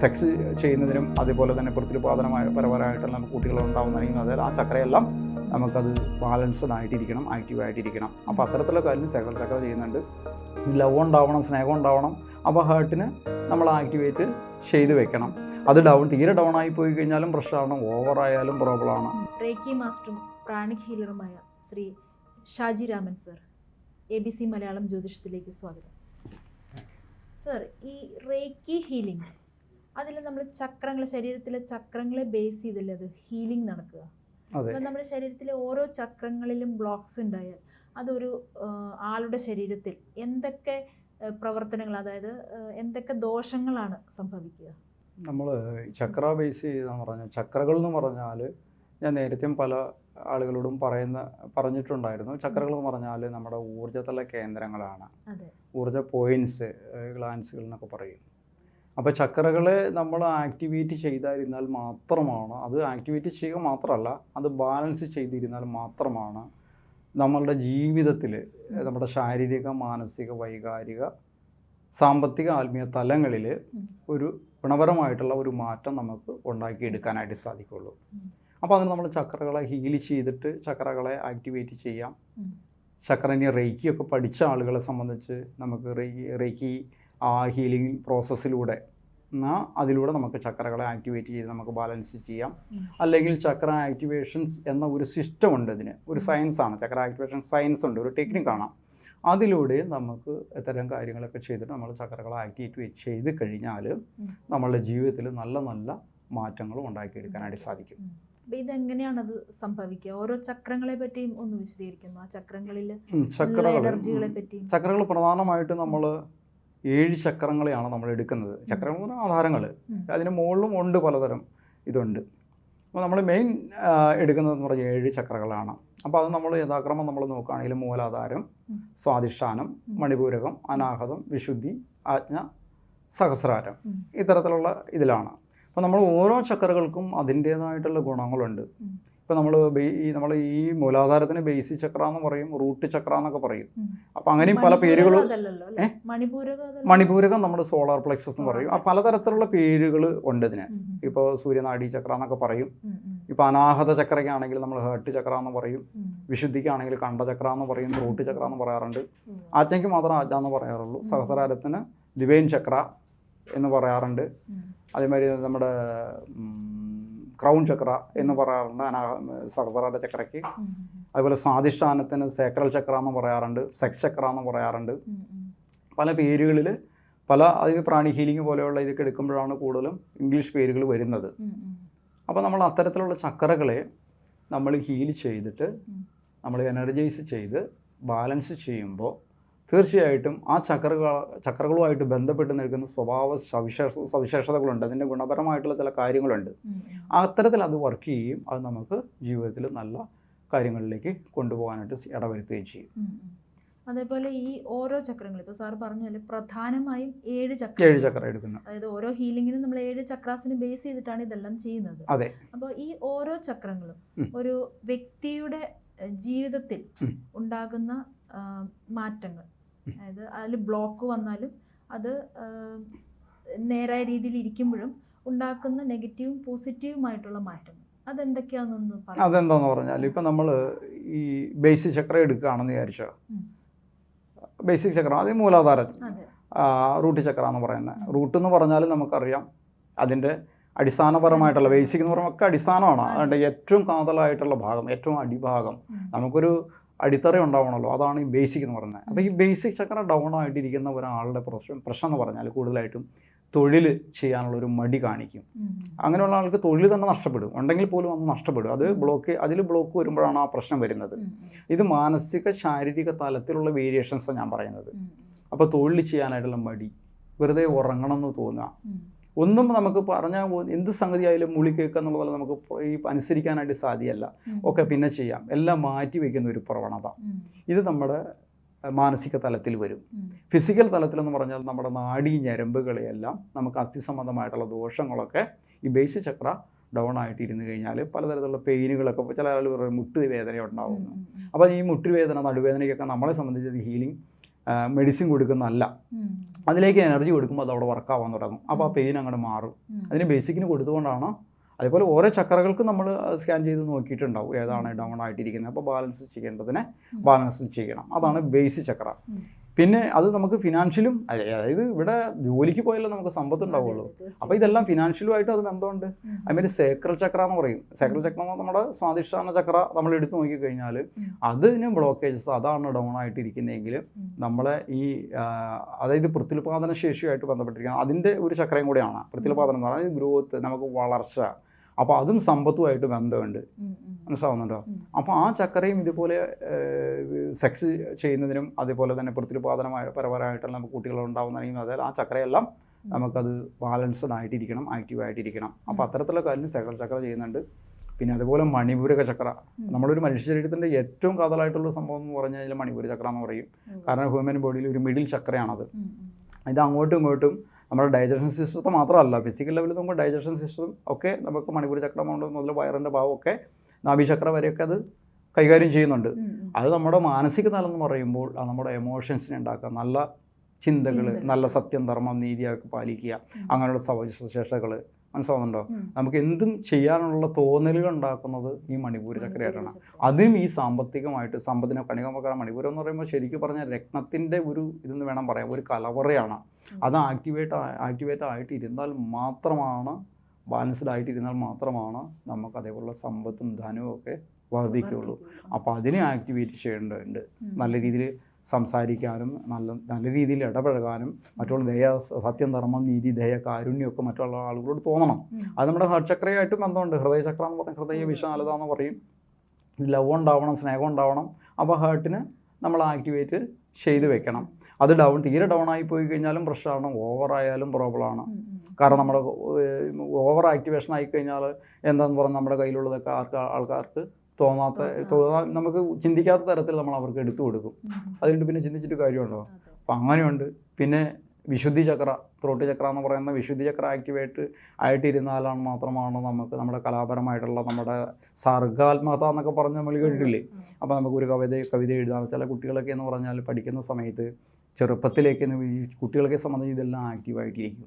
Sex ചെയ്യുന്നതിനും അതുപോലെ തന്നെ പ്രത്യുൽപാദനമായ പരപരമായിട്ടുള്ള നമുക്ക് കുട്ടികൾ ഉണ്ടാകുന്നതിനും അതായത് ആ ചക്രയെല്ലാം നമുക്കത് ബാലൻസ്ഡ് ആയിട്ടിരിക്കണം ആക്റ്റീവ് ആയിട്ടിരിക്കണം. അപ്പോൾ അത്തരത്തിലുള്ള കാര്യം ചക്ര ചക്ര ചെയ്യുന്നുണ്ട്. ലവ് ഉണ്ടാവണം സ്നേഹം ഉണ്ടാവണം അപ്പോൾ ഹേർട്ടിന് നമ്മൾ ആക്ടിവേറ്റ് ചെയ്ത് വെക്കണം. അത് ഡൗൺ തീരെ ഡൗൺ ആയി പോയി കഴിഞ്ഞാലും പ്രശ്നമാണ്. പ്രോബ്ലം ആണ്. റേക്കി മാസ്റ്ററും pranic ഹീലറുമായ Shri Shaji Raman sir A B C Malayalam ജ്യോതിഷത്തിലേക്ക് സ്വാഗതം. സർ ഈ റേക്കി ഹീലിംഗ് അതിൽ നമ്മൾ ചക്രങ്ങൾ ശരീരത്തിലെ ചക്രങ്ങളെ ബേസ് ചെയ്തല്ലേ അത്? ഹീലിംഗ് നടക്കുക. അപ്പം നമ്മുടെ ശരീരത്തിലെ ഓരോ ചക്രങ്ങളിലും ബ്ലോക്സ് ഉണ്ടായാൽ അതൊരു ആളുടെ ശരീരത്തിൽ എന്തൊക്കെ പ്രവർത്തനങ്ങൾ അതായത് എന്തൊക്കെ ദോഷങ്ങളാണ് സംഭവിക്കുക? നമ്മൾ ചക്ര ബേസ് ചെയ്തെന്ന് പറഞ്ഞാൽ ചക്രകൾ എന്ന് പറഞ്ഞാൽ ഞാൻ നേരത്തെയും പല ആളുകളോടും പറയുന്ന പറഞ്ഞിട്ടുണ്ടായിരുന്നു. ചക്രകൾ എന്ന് പറഞ്ഞാൽ നമ്മുടെ ഊർജതല കേന്ദ്രങ്ങളാണ്. ഊർജ പോയിന്റ്സ് ഗ്ലാൻസുകൾ എന്നൊക്കെ പറയും. അപ്പോൾ ചക്രകളെ നമ്മൾ ആക്ടിവേറ്റ് ചെയ്തായിരുന്നാൽ മാത്രമാണ് അത് ആക്ടിവേറ്റ് ചെയ്യുക മാത്രമല്ല അത് ബാലൻസ് ചെയ്തിരുന്നാൽ മാത്രമാണ് നമ്മളുടെ ജീവിതത്തിൽ നമ്മുടെ ശാരീരിക മാനസിക വൈകാരിക സാമ്പത്തിക ആത്മീയ തലങ്ങളിൽ ഒരു ഗുണപരമായിട്ടുള്ള ഒരു മാറ്റം നമുക്ക് ഉണ്ടാക്കിയെടുക്കാനായിട്ട് സാധിക്കുള്ളൂ. അപ്പോൾ അതിന് നമ്മൾ ചക്രകളെ ഹീൽ ചെയ്തിട്ട് ചക്രകളെ ആക്ടിവേറ്റ് ചെയ്യാം. ചക്രനെ റേക്കിയൊക്കെ പഠിച്ച ആളുകളെ സംബന്ധിച്ച് നമുക്ക് റേക്കി ആ ഹീലിംഗ് പ്രോസസ്സിലൂടെ എന്നാൽ അതിലൂടെ നമുക്ക് ചക്രകളെ ആക്ടിവേറ്റ് ചെയ്ത് നമുക്ക് ബാലൻസ് ചെയ്യാം. അല്ലെങ്കിൽ ചക്ര ആക്ടിവേഷൻസ് എന്ന ഒരു സിസ്റ്റം ഉണ്ട് ഇതിന്. ഒരു സയൻസാണ് ചക്ര ആക്ടിവേഷൻ സയൻസ് ഉണ്ട്. ഒരു ടെക്നിക്കാണ് അതിലൂടെ നമുക്ക് ഇത്തരം കാര്യങ്ങളൊക്കെ ചെയ്തിട്ട് നമ്മൾ ചക്രകളെ ആക്ടിവേറ്റ് ചെയ്ത് കഴിഞ്ഞാൽ. നമ്മളുടെ ജീവിതത്തിൽ നല്ല നല്ല മാറ്റങ്ങൾ ഉണ്ടാക്കിയെടുക്കാനായിട്ട് സാധിക്കും. അപ്പൊ ഇതെങ്ങനെയാണ് അത് സംഭവിക്കുക? ഓരോ ചക്രങ്ങളെ പറ്റിയും ഒന്ന് വിശദീകരിക്കുന്നു ആ ചക്രങ്ങളിൽ ഉം, ചക്രകൾ എനർജികളെ പറ്റിയും. ചക്രങ്ങൾ പ്രധാനമായിട്ടും നമ്മൾ ഏഴ് ചക്രങ്ങളെയാണ് നമ്മൾ എടുക്കുന്നത്. ചക്രങ്ങൾ എന്ന് പറഞ്ഞാൽ ആധാരങ്ങൾ. അതിന് മുകളിലും ഉണ്ട് പലതരം ഇതുണ്ട്. അപ്പോൾ നമ്മൾ മെയിൻ എടുക്കുന്നതെന്ന് പറഞ്ഞാൽ ഏഴ് ചക്രങ്ങളാണ്. അപ്പോൾ അത് നമ്മൾ യഥാക്രമം നമ്മൾ നോക്കുകയാണെങ്കിൽ മൂലാധാരം. സ്വാധിഷ്ഠാനം. മണിപൂരകം അനാഹതം വിശുദ്ധി ആജ്ഞ സഹസ്രാരം ഇത്തരത്തിലുള്ള ഇതിലാണ്. അപ്പോൾ നമ്മൾ ഓരോ ചക്രകൾക്കും അതിന്റേതായിട്ടുള്ള ഗുണങ്ങളുണ്ട്. ഇപ്പോൾ നമ്മൾ ഈ നമ്മൾ ഈ മൂലാധാരത്തിന് ബേസി ചക്ര എന്ന് പറയും റൂട്ട് ചക്ര എന്നൊക്കെ പറയും അപ്പം അപ്പോൾ അങ്ങനെയും പല പേരുകൾ മണിപൂരകം നമ്മൾ സോളാർ പ്ലെക്സസ് എന്ന് പറയും. ആ പലതരത്തിലുള്ള പേരുകൾ ഉണ്ട് ഇതിന്. ഇപ്പോൾ സൂര്യനാഡി ചക്ര എന്നൊക്കെ പറയും. ഇപ്പം ഇപ്പോൾ അനാഹത ചക്രയ്ക്കാണെങ്കിൽ നമ്മൾ ഹേർട്ട് ചക്ര എന്ന് പറയും വിശുദ്ധിക്കാണെങ്കിൽ കണ്ഠചക്ര എന്ന് പറയും റൂട്ട് ചക്ര എന്ന് പറയാറുണ്ട്. ആച്ചയ്ക്ക് ആജ്ഞയ്ക്ക് മാത്രം ആജ്ഞ എന്ന് പറയാറുള്ളൂ സഹസ്രാരത്തിന് ദിവേൻ ചക്ര എന്ന് പറയാറുണ്ട്. അതേമാതിരി നമ്മുടെ ക്രൗൺ ചക്ര എന്ന് പറയാറുണ്ട് അനാ സഹസ്രാര ചക്രയ്ക്ക് അതുപോലെ സ്വാധിഷ്ഠാനത്തിന് സേക്രൽ ചക്ര എന്ന് പറയാറുണ്ട് സെക്സ് ചക്ര എന്ന് പറയാറുണ്ട്. പല പേരുകളിൽ പല അതായത് പ്രാണി ഹീലിംഗ് പോലെയുള്ള ഇതൊക്കെ എടുക്കുമ്പോഴാണ് കൂടുതലും ഇംഗ്ലീഷ് പേരുകൾ വരുന്നത്. അപ്പോൾ നമ്മൾ അത്തരത്തിലുള്ള ചക്രകളെ നമ്മൾ ഹീൽ ചെയ്തിട്ട് നമ്മൾ എനർജൈസ് ചെയ്ത് ബാലൻസ് ചെയ്യുമ്പോൾ തീർച്ചയായിട്ടും ആ ചക്രകൾ ചക്രകളുമായിട്ട് ബന്ധപ്പെട്ട് നിൽക്കുന്ന സ്വഭാവ സവിശേഷ സവിശേഷതകളുണ്ട്. അതിന്റെ ഗുണപരമായിട്ടുള്ള ചില കാര്യങ്ങളുണ്ട്. അത്തരത്തിൽ അത് വർക്ക് ചെയ്യുകയും അത് നമുക്ക് ജീവിതത്തിൽ നല്ല കാര്യങ്ങളിലേക്ക് കൊണ്ടുപോകാനായിട്ട് ഇടവരുത്തുകയും ചെയ്യും. അതേപോലെ ഈ ഓരോ ചക്രങ്ങൾ ഇപ്പൊ സാർ പറഞ്ഞ പോലെ പ്രധാനമായും ഏഴ് ചക്ര ഏഴ് ചക്ര എടുക്കുന്നു. അതായത് ഓരോ ഹീലിംഗിനും നമ്മൾ ഏഴ് ചക്രാസിന് ബേസ് ചെയ്തിട്ടാണ് ഇതെല്ലാം ചെയ്യുന്നത്. അതെ. അപ്പോൾ ഈ ഓരോ ചക്രങ്ങളും ഒരു വ്യക്തിയുടെ ജീവിതത്തിൽ ഉണ്ടാകുന്ന മാറ്റങ്ങൾ. അതായത് അതിൽ ബ്ലോക്ക് വന്നാലും അത് നേരായ രീതിയിൽ ഇരിക്കുമ്പോഴും ഉണ്ടാക്കുന്ന നെഗറ്റീവും പോസിറ്റീവുമായിട്ടുള്ള മാറ്റം അതെന്തൊക്കെയാണെന്നൊന്ന് പറയാം അതെന്താന്ന് പറഞ്ഞാൽ ഇപ്പം നമ്മൾ ഈ ബേസിക് ചക്രം എടുക്കുകയാണെന്ന് വിചാരിച്ചോ? ബേസിക് ചക്രം അത് മൂലാധാരം. റൂട്ട് ചക്ര എന്ന് പറയുന്നത് റൂട്ട് എന്ന് പറഞ്ഞാൽ നമുക്കറിയാം. അതിന്റെ അടിസ്ഥാനപരമായിട്ടുള്ള ബേസിക് എന്ന് പറയുമ്പോൾ ഒക്കെ അടിസ്ഥാനമാണ്. അതുകൊണ്ട് ഏറ്റവും കാതലായിട്ടുള്ള ഭാഗം ഏറ്റവും അടിഭാഗം. നമുക്കൊരു അടിത്തറ ഉണ്ടാവണമല്ലോ. അതാണ് ഈ ബേസിക് എന്ന് പറയുന്നത്. അപ്പോൾ ഈ ബേസിക് ചക്ര ഡൗൺ ആയിട്ടിരിക്കുന്ന ഒരാളുടെ പ്രശ്നം പ്രശ്നം എന്ന് പറഞ്ഞാൽ കൂടുതലായിട്ടും തൊഴിൽ ചെയ്യാനുള്ള ഒരു മടി കാണിക്കും. അങ്ങനെയുള്ള ആൾക്ക് തൊഴിൽ തന്നെ നഷ്ടപ്പെടും. ഉണ്ടെങ്കിൽ പോലും അത് നഷ്ടപ്പെടും. അത് ബ്ലോക്ക് അതിൽ ബ്ലോക്ക് വരുമ്പോഴാണ് ആ പ്രശ്നം വരുന്നത്. ഇത് മാനസിക ശാരീരിക തലത്തിലുള്ള വേരിയേഷൻസാണ് ഞാൻ പറയുന്നത്. അപ്പോൾ തൊഴിൽ ചെയ്യാനായിട്ടുള്ള മടി. വെറുതെ ഉറങ്ങണം എന്ന് തോന്നുക. ഒന്നും നമുക്ക് പറഞ്ഞാൽ എന്ത് സംഗതിയായാലും മുളി കേൾക്കുക എന്നുള്ളതല്ല നമുക്ക് ഈ അനുസരിക്കാനായിട്ട് സാധ്യമല്ല. ഒക്കെ പിന്നെ ചെയ്യാം എല്ലാം മാറ്റി വയ്ക്കുന്ന ഒരു പ്രവണത ഇത് നമ്മുടെ മാനസിക തലത്തിൽ വരും. ഫിസിക്കൽ തലത്തിലെന്ന് പറഞ്ഞാൽ നമ്മുടെ നാഡീ ഞരമ്പുകളെയെല്ലാം നമുക്ക് അസ്ഥി സംബന്ധമായിട്ടുള്ള ദോഷങ്ങളൊക്കെ ഈ ബേസ് ചക്ര ഡൗൺ ആയിട്ട് ഇരുന്ന് കഴിഞ്ഞാൽ പലതരത്തിലുള്ള പെയിനുകളൊക്കെ ചില ആളുകൾ മുട്ട് വേദന ഉണ്ടാവുന്നു. അപ്പോൾ ഈ മുട്ടുവേദന നടുവേദനയ്ക്കൊക്കെ നമ്മളെ സംബന്ധിച്ച് ഹീലിംഗ് മെഡിസിൻ കൊടുക്കുന്നതല്ല. അതിലേക്ക് എനർജി കൊടുക്കുമ്പോൾ അത് അവിടെ വർക്കാവാൻ തുടങ്ങും. അപ്പോൾ ആ പെയിൻ അങ്ങോട്ട് മാറും. അതിന് ബേസിക്കിന് കൊടുത്തുകൊണ്ടാണ് അതേപോലെ ഓരോ ചക്രകൾക്കും നമ്മൾ സ്കാൻ ചെയ്ത് നോക്കിയിട്ടുണ്ടാവും ഏതാണ് ഡൗൺ ആയിട്ടിരിക്കുന്നത്. അപ്പോൾ ബാലൻസ് ചെയ്യേണ്ടതിനെ ബാലൻസ് ചെയ്യണം. അതാണ് ബേസ് ചക്ര. പിന്നെ അത് നമുക്ക് ഫിനാൻഷ്യലും അതായത് ഇവിടെ ജോലിക്ക് പോയാലേ നമുക്ക് സമ്പത്ത് ഉണ്ടാവുള്ളൂ. അപ്പോൾ ഇതെല്ലാം ഫിനാൻഷ്യലുമായിട്ട് അത് ബന്ധമുണ്ട് അതിന് സേക്രൽ ചക്ര എന്ന് പറയും സേക്രൽ ചക്ര എന്ന് നമ്മുടെ സ്വാധിഷ്ഠാന ചക്ര നമ്മൾ എടുത്തു നോക്കിക്കഴിഞ്ഞാൽ. അതിന് ബ്ലോക്കേജസ് അതാണ് ഡൗൺ ആയിട്ടിരിക്കുന്നതെങ്കിൽ. നമ്മളെ ഈ അതായത് പ്രത്യുൽപാദന ശേഷിയുമായിട്ട് ബന്ധപ്പെട്ടിരിക്കുന്നത് അതിന്റെ ഒരു ചക്രയും കൂടിയാണ് പ്രത്യുൽപാദനം എന്ന് പറയുന്നത് ഗ്രോത്ത് നമുക്ക് വളർച്ച അപ്പോൾ അതും സമ്പത്തുമായിട്ട് ബന്ധമുണ്ട്. മനസ്സാവുന്നുണ്ടോ. മനസ്സിലാവുന്നുണ്ടോ? അപ്പോൾ ആ ചക്കരയും ഇതുപോലെ സെക്സ് ചെയ്യുന്നതിനും അതേപോലെ തന്നെ പ്രത്യുൽപാദനമായ പരപരമായിട്ടുള്ള നമുക്ക് കുട്ടികൾ ഉണ്ടാവുന്നതിനും അതായത് ആ ചക്രയെല്ലാം നമുക്കത് ബാലൻസ്ഡ് ആയിട്ടിരിക്കണം ആക്റ്റീവ് ആയിട്ടിരിക്കണം. അപ്പോൾ അത്തരത്തിലുള്ള കാര്യം സകല ചക്ര ചെയ്യുന്നുണ്ട്. പിന്നെ അതുപോലെ മണിപൂരക ചക്ര. നമ്മളൊരു മനുഷ്യ ശരീരത്തിന്റെ ഏറ്റവും കാതലായിട്ടുള്ള സംഭവം എന്ന് പറഞ്ഞു കഴിഞ്ഞാൽ മണിപൂര ചക്ര എന്ന് പറയും. കാരണം ഹ്യൂമൻ ബോഡിയിൽ ഒരു മിഡിൽ ചക്രയാണത്. ഇത് അങ്ങോട്ടും ഇങ്ങോട്ടും നമ്മുടെ ഡൈജഷൻ സിസ്റ്റത്തെ മാത്രമല്ല ഫിസിക്കൽ ലെവലിൽ നമുക്ക് ഡൈജഷൻ സിസ്റ്റം ഒക്കെ നമുക്ക് മണിപ്പൂരി ചക്രം കൊണ്ട് മുതൽ വയറിന്റെ ഭാവമൊക്കെ നാഭിചക്ര വരെയൊക്കെ അത് കൈകാര്യം ചെയ്യുന്നുണ്ട്. അത് നമ്മുടെ മാനസിക തലം എന്ന് പറയുമ്പോൾ അത് നമ്മുടെ എമോഷൻസിനെ ഉണ്ടാക്കുക നല്ല ചിന്തകൾ ചിന്തകൾ. നല്ല സത്യം ധർമ്മം നീതിയൊക്കെ പാലിക്കുക അങ്ങനെയുള്ള സവിശേഷതകൾ മനസ്സിലാവുന്നുണ്ടോ? നമുക്ക് എന്തും ചെയ്യാനുള്ള തോന്നലുകൾ ഉണ്ടാക്കുന്നത് ഈ മണിപ്പൂർ ചക്രയായിട്ടാണ്. ചക്ര. അതും ഈ സാമ്പത്തികമായിട്ട് സമ്പത്തിനെ കണികമക്കാണ് മണിപൂരം എന്ന് പറയുമ്പോൾ ശരിക്കും പറഞ്ഞാൽ രത്നത്തിന്റെ ഒരു ഇതെന്ന് വേണം പറയാം ഒരു കലവറയാണ്. അത് ആക്ടിവേറ്റ് ആക്ടിവേറ്റ് ആയിട്ട് ഇരുന്നാൽ മാത്രമാണ് ബാലൻസ്ഡ് ആയിട്ട് ഇരുന്നാൽ മാത്രമാണ് നമുക്ക് അതേപോലുള്ള സമ്പത്തും ധനവും ഒക്കെ വർദ്ധിക്കുകയുള്ളൂ. അപ്പോൾ അതിനെ ആക്ടിവേറ്റ് ചെയ്യേണ്ടതുണ്ട്. നല്ല രീതിയിൽ സംസാരിക്കാനും നല്ല നല്ല രീതിയിൽ ഇടപഴകാനും മറ്റുള്ള ദയ സത്യം ധർമ്മം നീതി ദയ കാരുണ്യമൊക്കെ മറ്റുള്ള ആളുകളോട് തോന്നണം. അത് നമ്മുടെ ഹാർട്ട് ചക്രയായിട്ട് ബന്ധമുണ്ട്. ഹൃദയചക്രം എന്ന് പറഞ്ഞാൽ ഹൃദയ വിശാലത എന്ന് പറയും. ലവ് ഉണ്ടാവണം സ്നേഹം ഉണ്ടാവണം. അപ്പോൾ ഹേർട്ടിന് നമ്മൾ ആക്ടിവേറ്റ് ചെയ്ത് വെക്കണം. അത് ഡൗൺ തീരെ ഡൗൺ ആയി പോയി കഴിഞ്ഞാലും പ്രശ്നമാണ്. ഓവറായാലും പ്രോബ്ലമാണ്. കാരണം നമ്മുടെ ഓവർ ആക്ടിവേഷൻ ആയി കഴിഞ്ഞാൽ എന്താണെന്ന് പറഞ്ഞാൽ നമ്മുടെ കയ്യിലുള്ളതൊക്കെ ആർക്ക് ആൾക്കാർക്ക് തോന്നാത്ത തോന്നാ നമുക്ക് ചിന്തിക്കാത്ത തരത്തിൽ നമ്മൾ അവർക്ക് എടുത്തു കൊടുക്കും. അതുകൊണ്ട് പിന്നെ ചിന്തിച്ചിട്ട് കാര്യമുണ്ടോ? അപ്പം അങ്ങനെയുണ്ട്. പിന്നെ വിശുദ്ധി ചക്ര ത്രോട്ട് ചക്ര എന്ന് പറയുന്ന വിശുദ്ധി ചക്ര ആക്ടിവേറ്റ് ആയിട്ടിരുന്നാലാണ് മാത്രമാണ് നമുക്ക് നമ്മുടെ കലാപരമായിട്ടുള്ള നമ്മുടെ സർഗാത്മകത എന്നൊക്കെ പറഞ്ഞ് നമ്മൾ കേട്ടിട്ടില്ലേ. അപ്പോൾ നമുക്കൊരു കവിത കവിത എഴുതാം. ചില കുട്ടികളൊക്കെ എന്ന് പറഞ്ഞാൽ പഠിക്കുന്ന സമയത്ത് ചെറുപ്പത്തിലേക്ക് ഈ കുട്ടികളെ സംബന്ധിച്ച് ഇതെല്ലാം ആക്റ്റീവായിട്ടിരിക്കും.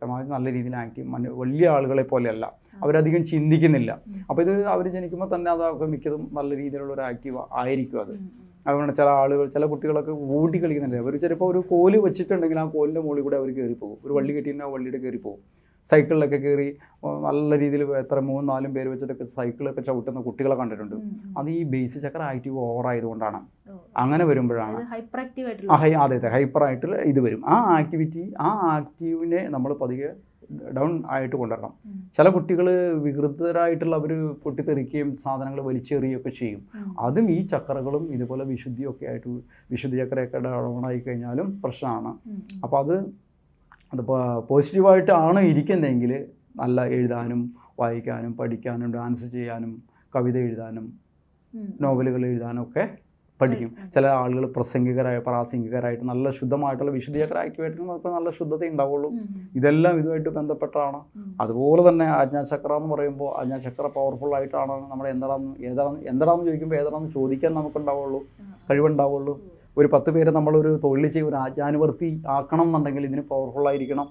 പരമാവധി നല്ല രീതിയിൽ ആക്റ്റീവ് വലിയ ആളുകളെ പോലെയല്ല. അവരധികം ചിന്തിക്കുന്നില്ല. അപ്പോൾ ഇത് അവർ ജനിക്കുമ്പോൾ തന്നെ അതൊക്കെ മിക്കതും നല്ല രീതിയിലുള്ള ഒരു ആക്റ്റീവ് ആയിരിക്കും അത്. അതുകൊണ്ട് ചില ആളുകൾ ചില കുട്ടികളൊക്കെ ഓടി കളിക്കുന്നുണ്ട്. അവർ ചിലപ്പോൾ ഒരു കോൽ വെച്ചിട്ടുണ്ടെങ്കിൽ ആ കോലിന്റെ മുകളിൽ കൂടെ അവർ കയറി പോകും ഒരു വള്ളി കെട്ടിയിട്ട് ആ വള്ളിയുടെ കയറി പോകും സൈക്കിളിലൊക്കെ കയറി നല്ല രീതിയിൽ എത്ര മൂന്നും നാലും പേര് വെച്ചിട്ടൊക്കെ സൈക്കിളൊക്കെ ചവിട്ടുന്ന കുട്ടികളെ കണ്ടിട്ടുണ്ട്. അത് ഈ ബേസ് ചക്ര ആക്റ്റീവ് ഓവർ ആയതുകൊണ്ടാണ്. അങ്ങനെ വരുമ്പോഴാണ് അതെ അതെ. ഹൈപ്പർ ആയിട്ടുള്ള ഇത് വരും. ആ ആക്ടിവിറ്റി ആ ആക്റ്റീവിനെ നമ്മൾ പതിയെ ഡൗൺ ആയിട്ട് കൊണ്ടുവരണം. ചില കുട്ടികൾ വികൃതരായിട്ടുള്ള അവർ പൊട്ടിത്തെറിക്കുകയും സാധനങ്ങൾ വലിച്ചെറിയുകയൊക്കെ ചെയ്യും. അതും ഈ ചക്രകളും ഇതുപോലെ വിശുദ്ധിയൊക്കെ ആയിട്ട് വിശുദ്ധി ചക്രയൊക്കെ ഡൗൺ ആയി കഴിഞ്ഞാലും പ്രശ്നമാണ്. അപ്പോൾ അത് അത് പോസിറ്റീവായിട്ടാണ് ഇരിക്കുന്നതെങ്കിൽ നല്ല എഴുതാനും വായിക്കാനും പഠിക്കാനും ഡാൻസ് ചെയ്യാനും കവിത എഴുതാനും നോവലുകൾ എഴുതാനും ഒക്കെ പഠിക്കും. ചില ആളുകൾ പ്രസംഗികരായ പ്രാസംഗികരായിട്ട് നല്ല ശുദ്ധമായിട്ടുള്ള വിശുദ്ധിയൊക്കെ ആക്ടിവേറ്റ് നമുക്ക് നല്ല ശുദ്ധത ഉണ്ടാവുള്ളൂ. ഇതെല്ലാം ഇതുമായിട്ട് ബന്ധപ്പെട്ടാണ്. അതുപോലെ തന്നെ ആജ്ഞാചക്ര എന്ന് പറയുമ്പോൾ ആജ്ഞാചക്ര പവർഫുൾ ആയിട്ടാണ് നമ്മൾ എന്താണെന്ന് ഏതാണെന്ന് എന്താണെന്ന് ചോദിക്കുമ്പോൾ ഏതാണെന്ന് ചോദിക്കാൻ നമുക്കുണ്ടാവുള്ളൂ. കഴിവുണ്ടാവുള്ളൂ. ഒരു പത്ത് പേര് നമ്മളൊരു തൊഴിൽ ചെയ്യും ഒരു ആജ്ഞാനുവർത്തി ആക്കണം എന്നുണ്ടെങ്കിൽ ഇതിന് പവർഫുൾ ആയിരിക്കണം.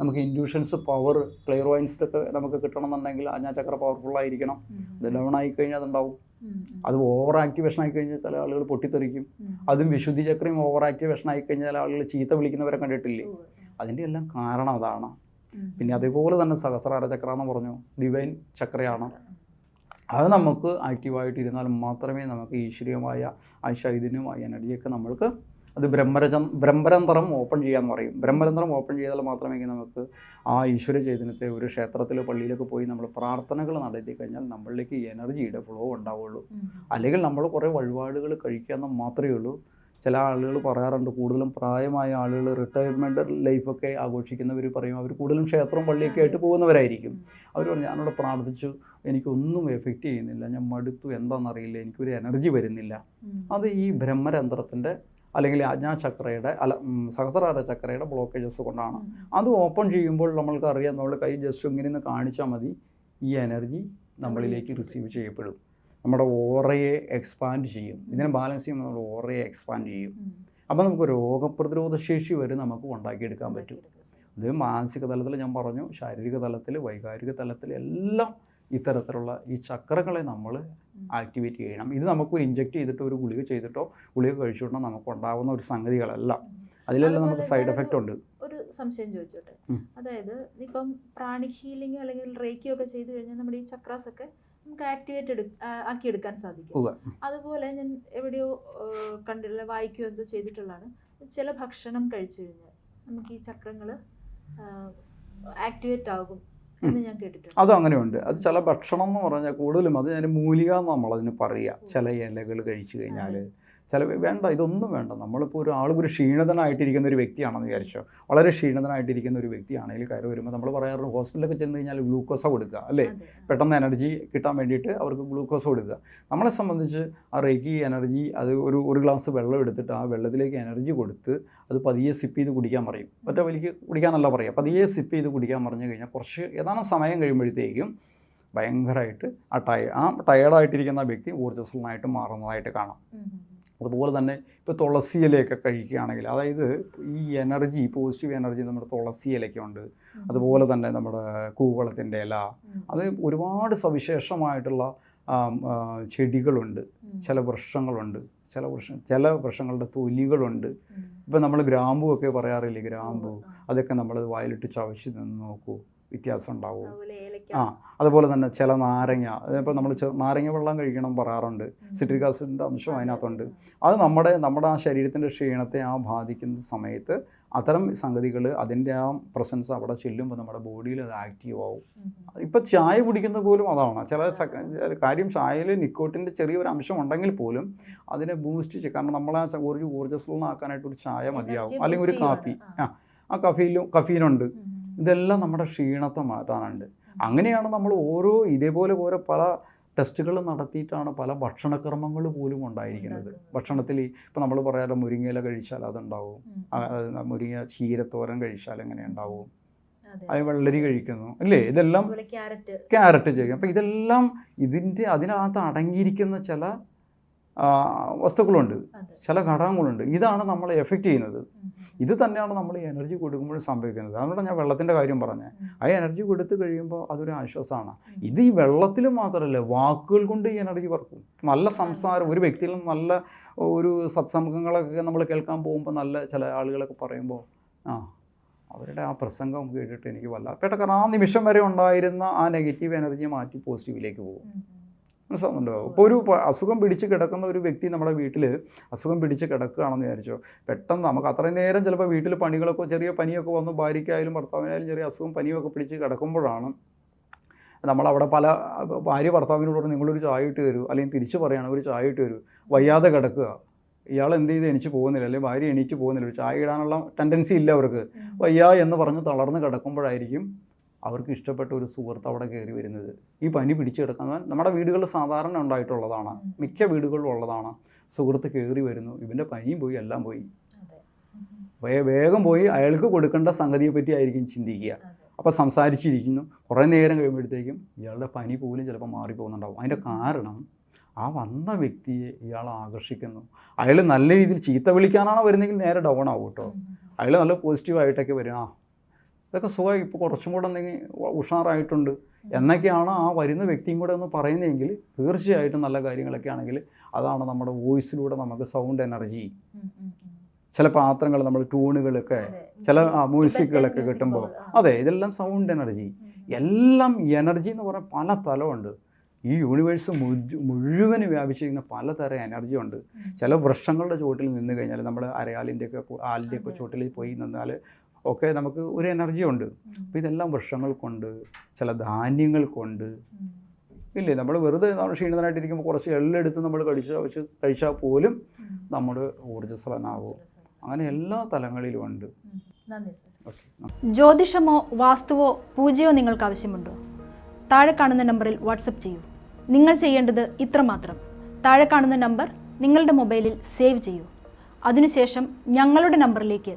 നമുക്ക് ഇൻഡ്യൂഷൻസ് പവർ ക്ലിയർ വൈൻസ് ഒക്കെ നമുക്ക് കിട്ടണം എന്നുണ്ടെങ്കിൽ ആജ്ഞാചക്ര പവർഫുൾ ആയിരിക്കണം. ഇത് ഡൗൺ ആയി കഴിഞ്ഞാൽ അതുണ്ടാവും. അത് ഓവർ ആക്ടിവേഷൻ ആയി കഴിഞ്ഞാൽ ചില ആളുകൾ പൊട്ടിത്തെറിക്കും. അതും വിശുദ്ധി ചക്രയും ഓവർ ആക്ടിവേഷൻ ആയി കഴിഞ്ഞാൽ ആളുകൾ ചീത്ത വിളിക്കുന്നവരെ കണ്ടിട്ടില്ലേ? അതിന്റെ എല്ലാം കാരണം അതാണ്. പിന്നെ അതേപോലെ തന്നെ സഹസ്രാര ചക്ര എന്ന് പറഞ്ഞു ദിവൈൻ ചക്രയാണ്. അത് നമുക്ക് ആക്റ്റീവായിട്ട് ഇരുന്നാൽ മാത്രമേ നമുക്ക് ഈശ്വരീയമായ ആ ശൈതന്യമായ എനർജിയൊക്കെ നമ്മൾക്ക് അത് ബ്രഹ്മരജ ബ്രഹ്മരന്ധ്രം ഓപ്പൺ ചെയ്യാന്ന് പറയും. ബ്രഹ്മരന്ധ്രം ഓപ്പൺ ചെയ്താൽ മാത്രമേ നമുക്ക് ആ ഈശ്വര ചൈതന്യത്തെ ഒരു ക്ഷേത്രത്തിൽ പള്ളിയിലൊക്കെ പോയി നമ്മൾ പ്രാർത്ഥനകൾ നടത്തി കഴിഞ്ഞാൽ നമ്മളിലേക്ക് എനർജിയുടെ ഫ്ലോ ഉണ്ടാവുള്ളൂ. അല്ലെങ്കിൽ നമ്മൾ കുറേ വഴിപാടുകൾ കഴിക്കാമെന്ന് മാത്രമേ ഉള്ളൂ. ചില ആളുകൾ പറയാറുണ്ട് കൂടുതലും പ്രായമായ ആളുകൾ റിട്ടയർമെന്റ് ലൈഫൊക്കെ ആഘോഷിക്കുന്നവർ പറയും അവർ കൂടുതലും ക്ഷേത്രവും പള്ളിയൊക്കെ ആയിട്ട് പോകുന്നവരായിരിക്കും. അവർ പറഞ്ഞു ഞാനവിടെ പ്രാർത്ഥിച്ചു എനിക്കൊന്നും എഫക്റ്റ് ചെയ്യുന്നില്ല. ഞാൻ മടുത്തു. എന്താണെന്നറിയില്ല. എനിക്കൊരു എനർജി വരുന്നില്ല. അത് ഈ ബ്രഹ്മരന്ധ്രത്തിന്റെ അല്ലെങ്കിൽ ആജ്ഞാചക്രയുടെ അല്ല സഹസ്രാര ചക്രയുടെ ബ്ലോക്കേജസ് കൊണ്ടാണ്. അത് ഓപ്പൺ ചെയ്യുമ്പോൾ നമ്മൾക്ക് അറിയാം നമ്മൾ കൈ ജസ്റ്റ് ഇങ്ങനെ ഒന്ന് കാണിച്ചാൽ മതി ഈ എനർജി നമ്മളിലേക്ക് റിസീവ് ചെയ്യപ്പെടും. നമ്മുടെ ഓറയെ എക്സ്പാൻഡ് ചെയ്യും. ഇതിനെ ബാലൻസ് ചെയ്യുമ്പോൾ നമ്മുടെ ഓറയെ എക്സ്പാൻഡ് ചെയ്യും. അപ്പോൾ നമുക്ക് രോഗപ്രതിരോധ ശേഷി വരെ നമുക്ക് ഉണ്ടാക്കിയെടുക്കാൻ പറ്റും. ഇത് മാനസിക തലത്തിൽ ഞാൻ പറഞ്ഞു ശാരീരിക തലത്തിൽ വൈകാരിക തലത്തിൽ എല്ലാം ഇത്തരത്തിലുള്ള ഈ ചക്രങ്ങളെ നമ്മൾ ആക്ടിവേറ്റ് ചെയ്യണം. ഇത് നമുക്ക് ഒരു ഇഞ്ചെക്ട് ചെയ്തിട്ട് ഒരു ഗുളിക ചെയ്തിട്ടോ ഗുളിക കഴിച്ചുകൊണ്ടോ നമുക്ക് ഉണ്ടാകുന്ന ഒരു സംഗതികളല്ല. അതിലെല്ലാം നമുക്ക് സൈഡ് എഫക്റ്റ് ഉണ്ട്. ഒരു സംശയം ചോദിച്ചോട്ടെ? അതായത് ഇപ്പം പ്രാണി ഹീലിംഗ് അല്ലെങ്കിൽ റേക്കിയോ ഒക്കെ ചെയ്തു കഴിഞ്ഞാൽ നമ്മുടെ ഈ ചക്രാസ് ഒക്കെ നമുക്ക് ആക്ടിവേറ്റ് ആക്കി എടുക്കാൻ സാധിക്കും. അതുപോലെ ഞാൻ എവിടെയോ കണ്ടില്ല വായിക്കുകയോ എന്തോ ചെയ്തിട്ടുള്ളതാണ്. ചില ഭക്ഷണം കഴിച്ചു കഴിഞ്ഞാൽ നമുക്ക് ഈ ചക്രങ്ങൾ ആക്ടിവേറ്റ് ആകും. അത് അങ്ങനെയുണ്ട്. അത് ചില ഭക്ഷണം എന്ന് പറഞ്ഞാൽ കൂടുതലും അത് ഞാൻ മൂലിക എന്ന് നമ്മളതിന് പറയുക. ചില ഇലകൾ കഴിച്ചു കഴിഞ്ഞാൽ ചില വേണ്ട ഇതൊന്നും വേണ്ട. നമ്മളിപ്പോൾ ഒരു ആൾ ഒരു ക്ഷീണിതനായിട്ടിരിക്കുന്ന ഒരു വ്യക്തിയാണെന്ന് വിചാരിച്ചോ. വളരെ ക്ഷീണിതനായിട്ടിരിക്കുന്ന ഒരു വ്യക്തിയാണെങ്കിൽ കയറി വരുമ്പോൾ നമ്മൾ പറയാറുണ്ട് ഹോസ്പിറ്റലൊക്കെ ചെന്ന് കഴിഞ്ഞാൽ ഗ്ലൂക്കോസ കൊടുക്കുക അല്ലേ? പെട്ടെന്ന് എനർജി കിട്ടാൻ വേണ്ടിയിട്ട് അവർക്ക് ഗ്ലൂക്കോസ് കൊടുക്കുക നമ്മളെ സംബന്ധിച്ച് ആ റേക്കി എനർജി അത് ഒരു ഒരു ഗ്ലാസ് വെള്ളം എടുത്തിട്ട് ആ വെള്ളത്തിലേക്ക് എനർജി കൊടുത്ത് അത് പതിയെ സിപ്പ് ചെയ്ത് കുടിക്കാൻ പറയും. ഒറ്റ വലിക്ക് കുടിക്കാനല്ല പറയുക പതിയെ സിപ്പ് ചെയ്ത് കുടിക്കാൻ പറഞ്ഞു കഴിഞ്ഞാൽ കുറച്ച് ഏതാനും സമയം കഴിയുമ്പോഴത്തേക്കും ഭയങ്കരമായിട്ട് ആ ടയ ആ ടയേർഡായിട്ടിരിക്കുന്ന വ്യക്തി ഊർജസ്വലനായിട്ട് മാറുന്നതായിട്ട് കാണാം. അതുപോലെ തന്നെ ഇപ്പോൾ തുളസി ഇലയൊക്കെ കഴിക്കുകയാണെങ്കിൽ അതായത് ഈ എനർജി പോസിറ്റീവ് എനർജി നമ്മുടെ തുളസി ഇലയ്ക്കുണ്ട് അതുപോലെ തന്നെ നമ്മുടെ കൂവളത്തിന്റെ ഇല. അത് ഒരുപാട് സവിശേഷമായിട്ടുള്ള ചെടികളുണ്ട്. ചില വൃക്ഷങ്ങളുണ്ട്. ചില വൃക്ഷ ചില വൃക്ഷങ്ങളുടെ തൊലികളുണ്ട്. ഇപ്പം നമ്മൾ ഗ്രാമ്പു ഒക്കെ പറയാറില്ലേ ഗ്രാമ്പു? അതൊക്കെ നമ്മൾ വായിലിട്ട് ചവച്ച് നിന്ന് നോക്കൂ. വ്യത്യാസം ഉണ്ടാവും ആ അതുപോലെ തന്നെ ചില നാരങ്ങ. ഇപ്പോൾ നമ്മൾ നാരങ്ങ വെള്ളം കഴിക്കണം പറയാറുണ്ട്. സിട്രിക് ആസിഡിന്റെ അംശം അതിനകത്തുണ്ട്. അത് നമ്മുടെ നമ്മുടെ ആ ശരീരത്തിന്റെ ക്ഷീണത്തെ ആ ബാധിക്കുന്ന സമയത്ത് അത്തരം സംഗതികൾ അതിന്റെ ആ പ്രസൻസ് അവിടെ ചെല്ലുമ്പോൾ നമ്മുടെ ബോഡിയിൽ അത് ആക്റ്റീവ് ആവും. ഇപ്പം ചായ കുടിക്കുന്ന പോലും അതാണ്. ചില കാര്യം ചായയിൽ നിക്കോട്ടിന്റെ ചെറിയൊരു അംശം ഉണ്ടെങ്കിൽ പോലും അതിനെ ബൂസ്റ്റ് ചെയ്യും. കാരണം നമ്മളെ ഒരു ഊർജസ്വലനാക്കാനായിട്ട് ഒരു ചായ മതിയാവും. അല്ലെങ്കിൽ ഒരു കാപ്പി. ആ. ആ കഫീലും കഫീനുണ്ട്. ഇതെല്ലാം നമ്മുടെ ക്ഷീണത്തെ മാറ്റാനുണ്ട്. അങ്ങനെയാണ് നമ്മൾ ഓരോ ഇതേപോലെ ഓരോ പല ടെസ്റ്റുകൾ നടത്തിയിട്ടാണ് പല ഭക്ഷണക്രമങ്ങൾ പോലും ഉണ്ടായിരിക്കുന്നത്. ഭക്ഷണത്തിൽ ഇപ്പോൾ നമ്മൾ പറയാറ് മുരിങ്ങയില കഴിച്ചാൽ അതുണ്ടാവും. മുരിങ്ങ ചീരത്തോരൻ കഴിച്ചാൽ എങ്ങനെ ഉണ്ടാവും? അത്. വെള്ളരി കഴിക്കുന്നു. അല്ലേ? ഇതെല്ലാം ക്യാരറ്റ് ചെയ്യും. അപ്പം ഇതെല്ലാം ഇതിന്റെ അതിനകത്ത് അടങ്ങിയിരിക്കുന്ന ചില വസ്തുക്കളുണ്ട്. ചില ഘടകങ്ങളുണ്ട്. ഇതാണ് നമ്മളെ എഫക്റ്റ് ചെയ്യുന്നത്. ഇത് തന്നെയാണ് നമ്മൾ ഈ എനർജി കൊടുക്കുമ്പോൾ സംഭവിക്കുന്നത്. അതുകൊണ്ട് ഞാൻ വെള്ളത്തിന്റെ കാര്യം പറഞ്ഞത്. ആ എനർജി കൊടുത്തു കഴിയുമ്പോൾ അതൊരു ആശ്വാസമാണ്. ഇത് ഈ വെള്ളത്തിൽ മാത്രമല്ല വാക്കുകൾ കൊണ്ട് ഈ എനർജി വർക്കും നല്ല സംസാരം ഒരു വ്യക്തിയിൽ നിന്ന് നല്ല ഒരു സത്സംഗങ്ങളൊക്കെ നമ്മൾ കേൾക്കാൻ പോകുമ്പോൾ നല്ല ചില ആളുകളൊക്കെ പറയുമ്പോൾ ആ അവരുടെ ആ പ്രസംഗം കേട്ടിട്ട് എനിക്ക് വല്ല കാരണം ആ നിമിഷം വരെ ഉണ്ടായിരുന്ന ആ നെഗറ്റീവ് എനർജി മാറ്റി പോസിറ്റീവിലേക്ക് പോകും. മനസ്സിലാവുന്നുണ്ടോ ഇപ്പോൾ ഒരു അസുഖം പിടിച്ച് കിടക്കുന്ന ഒരു വ്യക്തി നമ്മുടെ വീട്ടിൽ അസുഖം പിടിച്ച് കിടക്കുകയാണെന്ന് വിചാരിച്ചോ? പെട്ടെന്ന് നമുക്ക് അത്രയും നേരം ചിലപ്പോൾ വീട്ടിൽ പണികളൊക്കെ ചെറിയ പനിയൊക്കെ വന്ന് ഭാര്യയ്ക്കായാലും ഭർത്താവിനായാലും ചെറിയ അസുഖം പനിയൊക്കെ പിടിച്ച് കിടക്കുമ്പോഴാണ് നമ്മളവിടെ പല ഭാര്യ ഭർത്താവിനോട് പറഞ്ഞ് നിങ്ങളൊരു ചായ ഇട്ട് തരൂ. അല്ലെങ്കിൽ തിരിച്ച് പറയുകയാണ് ഒരു ചായ ഇട്ട് തരൂ. വയ്യാതെ കിടക്കുക. ഇയാൾ എന്ത് ചെയ്ത് എണീച്ച് പോകുന്നില്ല അല്ലെങ്കിൽ ഭാര്യ എണീറ്റ് പോകുന്നില്ല. ഒരു ചായ ഇടാനുള്ള ടെൻഡൻസി ഇല്ല അവർക്ക്. വയ്യ എന്ന് പറഞ്ഞ് തളർന്ന് കിടക്കുമ്പോഴായിരിക്കും അവർക്ക് ഇഷ്ടപ്പെട്ട ഒരു സുഹൃത്ത് അവിടെ കയറി വരുന്നത്. ഈ പനി പിടിച്ചെടുക്കാൻ നമ്മുടെ വീടുകൾ സാധാരണ ഉണ്ടായിട്ടുള്ളതാണ്. മിക്ക വീടുകളിലും ഉള്ളതാണ്. സുഹൃത്ത് കയറി വരുന്നു. ഇവന്റെ പനിയും പോയി എല്ലാം പോയി. വേഗം പോയി അയാൾക്ക് കൊടുക്കേണ്ട സംഗതിയെ പറ്റി ആയിരിക്കും ചിന്തിക്കുക. അപ്പോൾ സംസാരിച്ചിരിക്കുന്നു. കുറേ നേരം കഴിയുമ്പോഴത്തേക്കും ഇയാളുടെ പനി പോലും ചിലപ്പോൾ മാറിപ്പോകുന്നുണ്ടാവും. അതിന്റെ കാരണം ആ വന്ന വ്യക്തിയെ ഇയാൾ ആകർഷിക്കുന്നു. അയാൾ നല്ല രീതിയിൽ ചീത്ത വിളിക്കാനാണോ വരുന്നതെങ്കിൽ നേരെ ഡൗൺ ആവും കേട്ടോ. അയാൾ നല്ല പോസിറ്റീവായിട്ടൊക്കെ വരും. ആ ഇതൊക്കെ സുഖമായി. ഇപ്പോൾ കുറച്ചും കൂടെ എന്തെങ്കിലും ഉഷാറായിട്ടുണ്ട്. എന്നൊക്കെയാണ് ആ വരുന്ന വ്യക്തിയും കൂടെ ഒന്ന് പറയുന്നതെങ്കിൽ തീർച്ചയായിട്ടും നല്ല കാര്യങ്ങളൊക്കെ ആണെങ്കിൽ അതാണ് നമ്മുടെ വോയിസിലൂടെ നമുക്ക് സൗണ്ട് എനർജി. ചില പാത്രങ്ങൾ നമ്മൾ ട്യൂണുകളൊക്കെ ചില മ്യൂസിക്കുകളൊക്കെ കിട്ടുമ്പോൾ അതെ ഇതെല്ലാം സൗണ്ട് എനർജി. എല്ലാം എനർജി എന്ന് പറഞ്ഞാൽ പല തലമുണ്ട്. ഈ യൂണിവേഴ്സ് മുഴുവൻ വ്യാപിച്ചിരിക്കുന്ന പലതരം എനർജി ഉണ്ട്. ചില വൃക്ഷങ്ങളുടെ ചുവട്ടിൽ നിന്ന് കഴിഞ്ഞാൽ നമ്മൾ അരയാലിന്റെയൊക്കെ ആലിന്റെയൊക്കെ. ചുവട്ടിൽ പോയി നിന്നാൽ ഒക്കെ നമുക്ക് ഒരു എനർജി ഉണ്ട്. അപ്പം അപ്പോൾ ഇതെല്ലാം വൃക്ഷങ്ങൾ കൊണ്ട് ചില ധാന്യങ്ങൾ കൊണ്ട്. ഇല്ലേ? നമ്മൾ വെറുതെ നമ്മൾ ക്ഷീണിതനായിട്ടിരിക്കുമ്പോൾ കുറച്ച് എള്ളെടുത്ത് നമ്മൾ കഴിച്ചാൽ വെച്ച് കഴിച്ചാൽ പോലും നമ്മൾ നമ്മുടെ ഊർജസ്വലനാവും? ശരി, ശരി. അങ്ങനെ എല്ലാ തലങ്ങളിലും ഉണ്ട്. നന്ദി സർ. ഓക്കെ. ജ്യോതിഷമോ വാസ്തുവോ പൂജയോ നിങ്ങൾക്ക് ആവശ്യമുണ്ടോ? താഴെ കാണുന്ന നമ്പറിൽ വാട്സപ്പ് ചെയ്യൂ. നിങ്ങൾ ചെയ്യേണ്ടത് ഇത്രമാത്രം താഴെ കാണുന്ന നമ്പർ നിങ്ങളുടെ മൊബൈലിൽ സേവ് ചെയ്യൂ. അതിനുശേഷം ഞങ്ങളുടെ നമ്പറിലേക്ക്